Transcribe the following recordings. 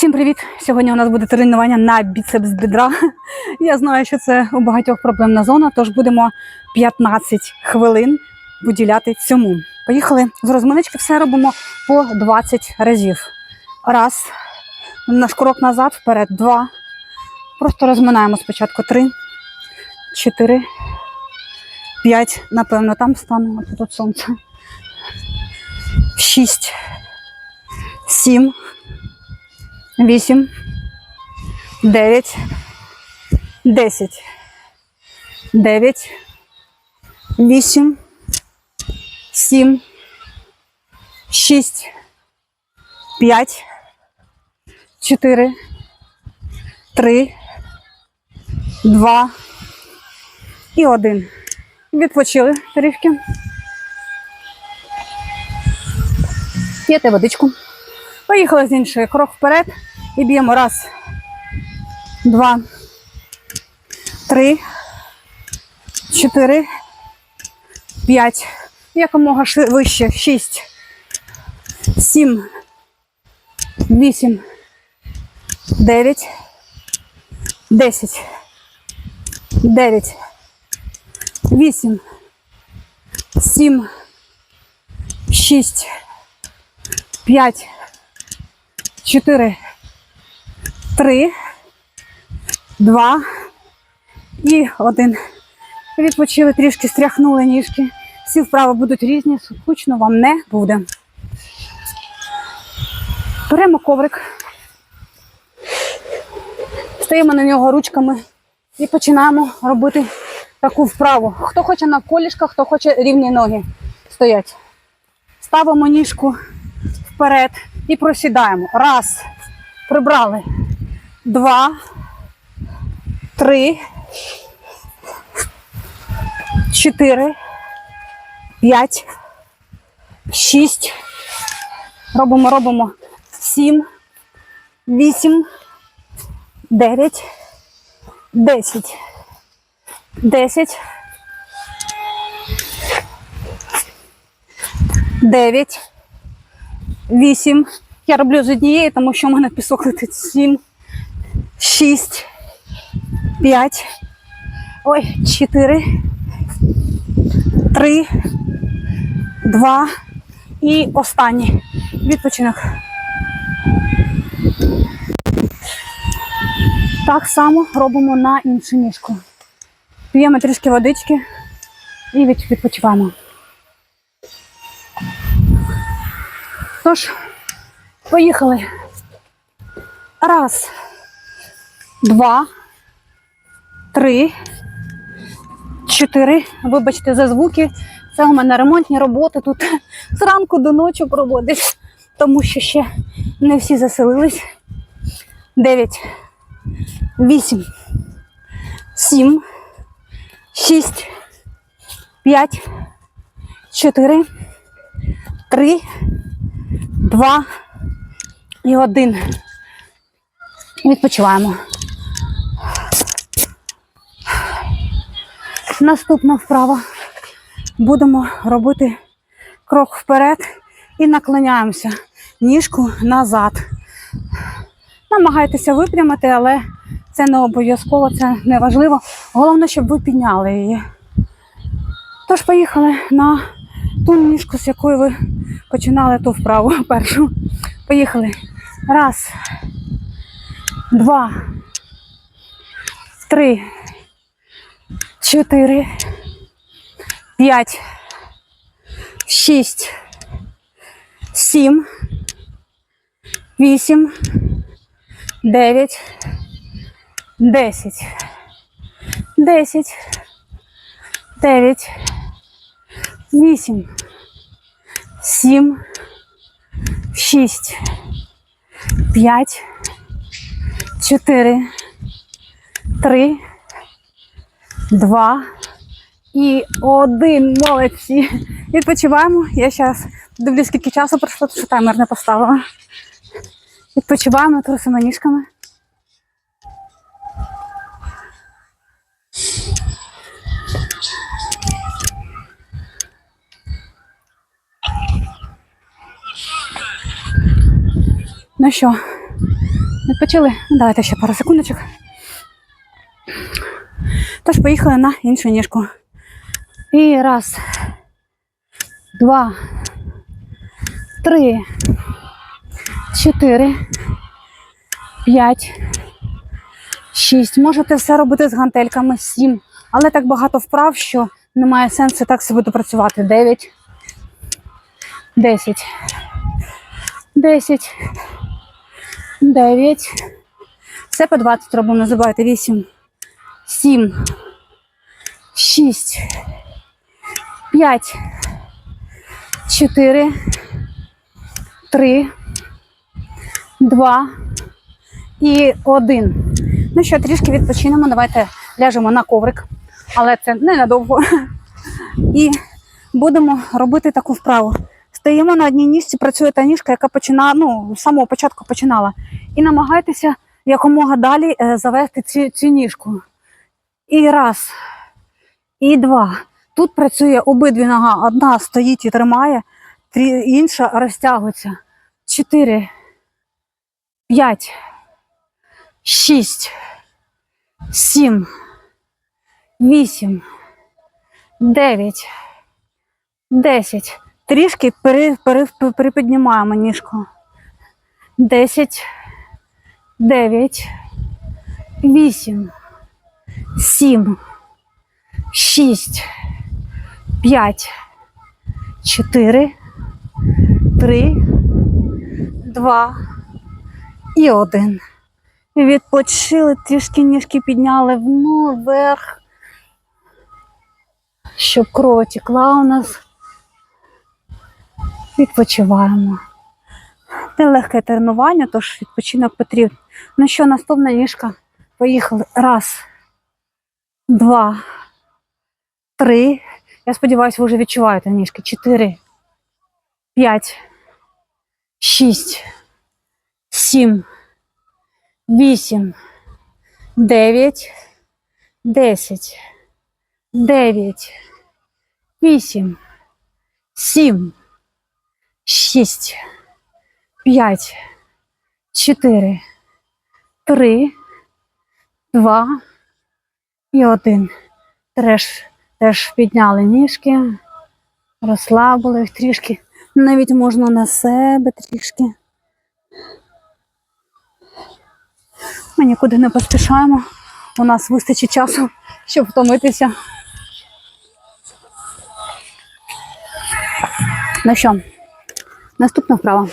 Всім привіт! Сьогодні у нас буде тренування на біцепс бідра. Я знаю, що це у багатьох проблемна зона, тож будемо 15 хвилин виділяти цьому. Поїхали з розминочки, все робимо по 20 разів. Раз, наш крок назад, вперед, два. Просто розминаємо спочатку три, чотири, п'ять. Напевно, там станемо тут сонце. Шість, сім. Вісім, дев'ять, десять, дев'ять, вісім, сім, шість, п'ять, чотири, три, два. І один. Відпочили трішки. П'єте водичку. Поїхали з іншої. Крок вперед і б'ємо. Раз, два, три, чотири, п'ять. Якомога вище. Шість, сім, вісім, дев'ять, десять, дев'ять, вісім, сім, шість, п'ять. Чотири, три, два і один. Відпочили трішки, стряхнули ніжки. Всі вправи будуть різні, скучно вам не буде. Беремо коврик, стаємо на нього ручками і починаємо робити таку вправу. Хто хоче на колішках, хто хоче рівні ноги стоять. Ставимо ніжку вперед і просідаємо. Раз. Прибрали. Два. Три. Чотири. П'ять. Шість. Робимо, робимо. Сім. Вісім. Дев'ять. Десять. Десять. Дев'ять. Вісім. Я роблю з однієї, тому що в мене пісок летить. Сім, шість, п'ять. Ой, чотири, три, два і останній відпочинок. Так само робимо на іншу ніжку. П'ємо трішки водички і відпочиваємо. Тож, поїхали. Раз, два, три, чотири. Вибачте за звуки. Це у мене ремонтні роботи тут. Зранку до ночі проводиш, тому що ще не всі заселились. Дев'ять, вісім, сім, шість, п'ять, чотири, три. Два. І один. Відпочиваємо. Наступна вправа. Будемо робити крок вперед і наклоняємося ніжку назад. Намагайтеся випрямити, але це не обов'язково, це не важливо. Головне, щоб ви підняли її. Тож поїхали на ту ніжку, з якої ви починали ту вправу першу. Поїхали. Раз, два, три, чотири, п'ять, шість, сім, вісім, дев'ять, десять, десять, дев'ять, вісім, сім, шість, п'ять, чотири, три, два і один. Молодці. Відпочиваємо. Я зараз дивлюсь, скільки часу пройшло, тому що таймер не поставила. Відпочиваємо, трусимо ніжками. Ну що, Відпочили? Давайте ще пару секундочок. Тож поїхали на іншу ніжку. І раз, два, три, чотири, п'ять, шість. Можете все робити з гантельками, сім. Але так багато вправ, що немає сенсу так собі допрацювати. Дев'ять, десять, десять, дев'ять. Все по 20 робимо, не забувайте. Вісім, сім, шість, п'ять, чотири, три, два і один. Ну що, трішки відпочинемо. Давайте ляжемо на коврик, але це ненадовго. І будемо робити таку вправу. Стоїмо на одній ніжці, працює та ніжка, яка починала, ну, з самого початку починала. І намагайтеся якомога далі е, завести цю, цю ніжку. І раз, і два. Тут працює обидві нога. Одна стоїть і тримає, інша розтягується. Чотири, п'ять, шість, сім, вісім, дев'ять, десять. Трішки перепіднімаємо ніжку. Десять, дев'ять, вісім, сім, шість, п'ять, чотири, три, два і один. Відпочили, трішки ніжки підняли вверх, щоб кров текла у нас. Відпочиваємо. Це легке тренування, тож відпочинок потрібен. Ну що, наступна ніжка. Поїхали. Раз, два, три. Я сподіваюся, ви вже відчуваєте ніжки. Чотири, п'ять, шість, сім, вісім, дев'ять, десять, дев'ять, вісім, сім, шість, п'ять, чотири, три, два і один. Теж, теж підняли ніжки, розслабили їх трішки. Навіть можна на себе трішки. Ми нікуди не поспішаємо. У нас вистачить часу, щоб втомитися. Ну що, наступна вправа.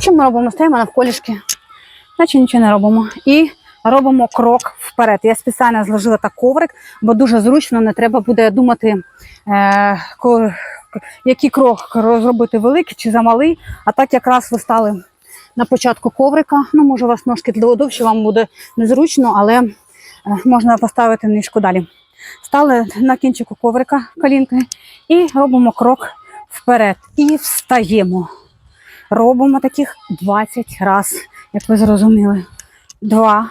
Що ми робимо? Стоїмо навколішки, наче нічого не робимо. І робимо крок вперед. Я спеціально зложила так коврик, бо дуже зручно, не треба буде думати, е, який крок зробити великий чи замалий. А так якраз ви стали на початку коврика. Ну, може, у вас ножки довше, вам буде незручно, але е, можна поставити ніжку далі. Стали на кінчику коврика колінкою і робимо крок вперед. І встаємо. Робимо таких 20 разів, як ви зрозуміли. Два.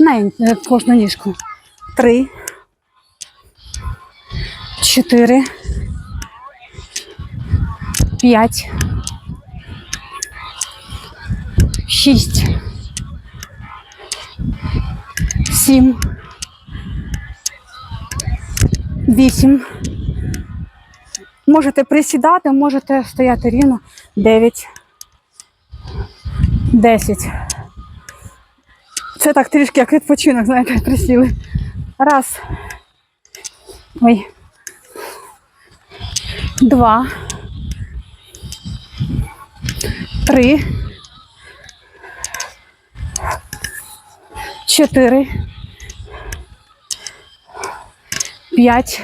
На е, кожну ніжку. Три. Чотири. П'ять. Шість. Сім. Вісім. Можете присідати, можете стояти рівно. Дев'ять. Десять. Це так трішки як відпочинок, знаєте, присіли. Раз. Ой. Два. Три. Чотири. П'ять.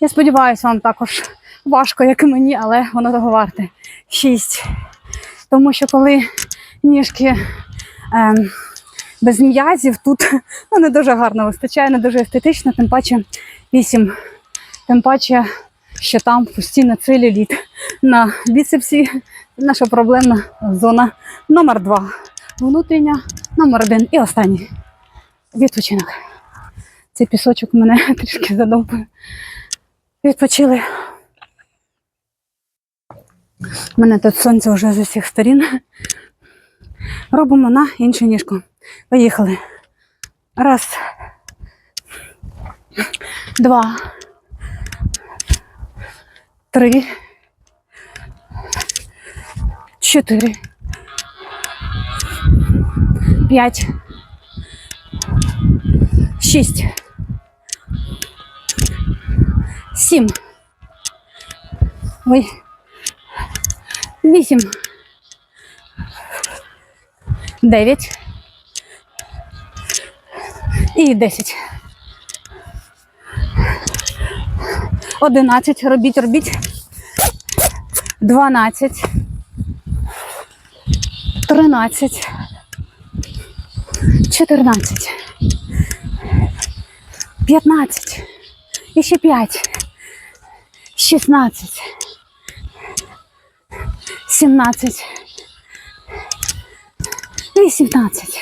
Я сподіваюся, вам також важко, як і мені, але воно того варте. Шість. Тому що коли ніжки ем, без м'язів, тут ну, не дуже гарно вистачає, не дуже естетично, тим паче вісім. Тим паче, що там постійно целюліт. На біцепсі наша проблемна зона номер два. Внутрішня, номер один і останній. Відпочинок. Цей пісочок мене трішки задовбує. Відпочили. У мене тут сонце вже з усіх сторін. Робимо на іншу ніжку. Поїхали. Раз. Два. Три. Чотири. П'ять. Шість. Сім. Ой. Вісім. Дев'ять. І десять. Одинадцять. Робіть, робіть. Дванадцять. Тринадцять. Чотирнадцять. П'ятнадцять. І ще п'ять. Шістнадцять. Сімнадцять. Вісімнадцять.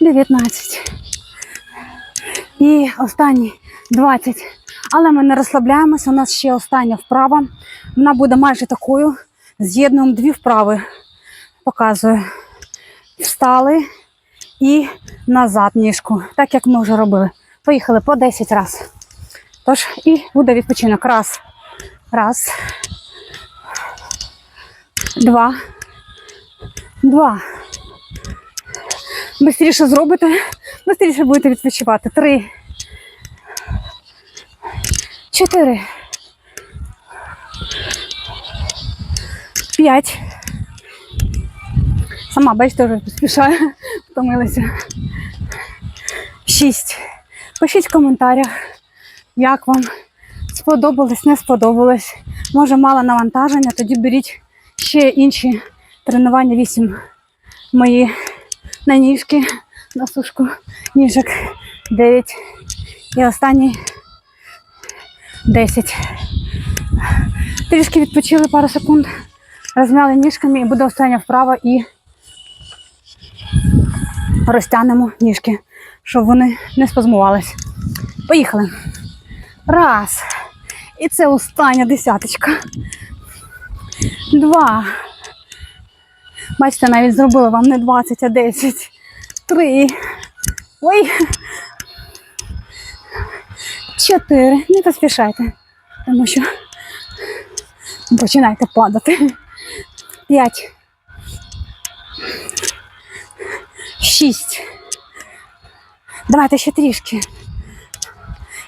Дев'ятнадцять. І останні 20. Але ми не розслабляємося. У нас ще остання вправа. Вона буде майже такою. З'єднуємо дві вправи. Показую. Встали і назад ніжку. Так як ми вже робили. Поїхали по 10 разів. Тож, і буде відпочинок. Раз. Раз. Два. Два. Бистріше зробите, бистріше будете відпочивати. Три. Чотири. П'ять. Сама, бачите, вже поспішаю, втомилася. Шість. Пишіть в коментарях, як вам сподобалось, не сподобалось. Може, мало навантаження, тоді беріть ще інші тренування. Вісім мої на ніжки, на сушку ніжок. Дев'ять. І останній 10. Трішки відпочили пару секунд, розмяли ніжками і буде остання вправа і розтягнемо ніжки, щоб вони не спазмувались. Поїхали. Раз. І це остання десяточка. Два. Бачите, навіть зробила вам не 20, а 10. Три. Ой. Чотири. Не поспішайте, тому що починаєте падати. П'ять. Шість. Давайте ще трішки.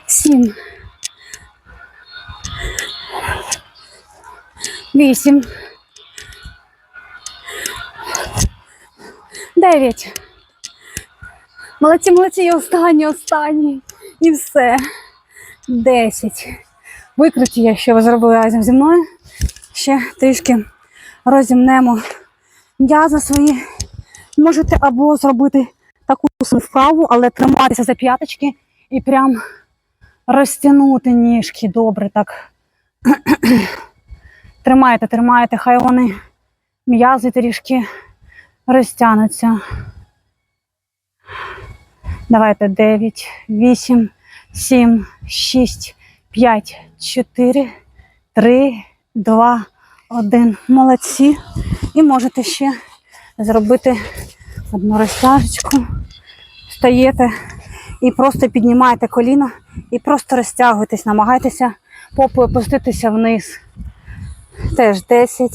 Сім. Вісім. Дев'ять. Молодці, молодці, і останні, останні. І все. Десять. Я, що ви зробили разом зі мною. Ще трішки розімнемо м'язи свої. Можете або зробити таку вправу, але триматися за п'яточки і прям розтягнути ніжки добре так. тримайте, тримайте, хай вони м'язи трішки розтягнуться. Давайте 9, 8, 7, 6, 5, 4, 3, 2, 1. Молодці. І можете ще зробити одну розтяжечку. Встаєте і просто піднімаєте коліна і просто розтягуєтесь, намагайтеся попою опуститися вниз. Теж 10,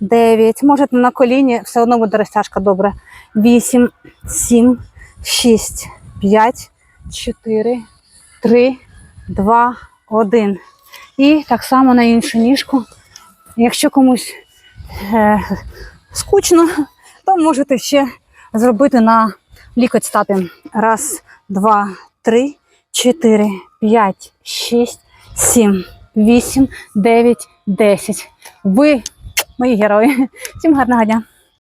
9. Можете на коліні, все одно буде розтяжка добре. 8, 7, 6, 5, 4, 3, 2, 1. І так само на іншу ніжку. Якщо комусь е, скучно, то можете ще зробити на лікоть стати. Раз, два, три, чотири, п'ять, шість, сім, вісім, дев'ять, десять. Ви мої герої. Всім гарного дня!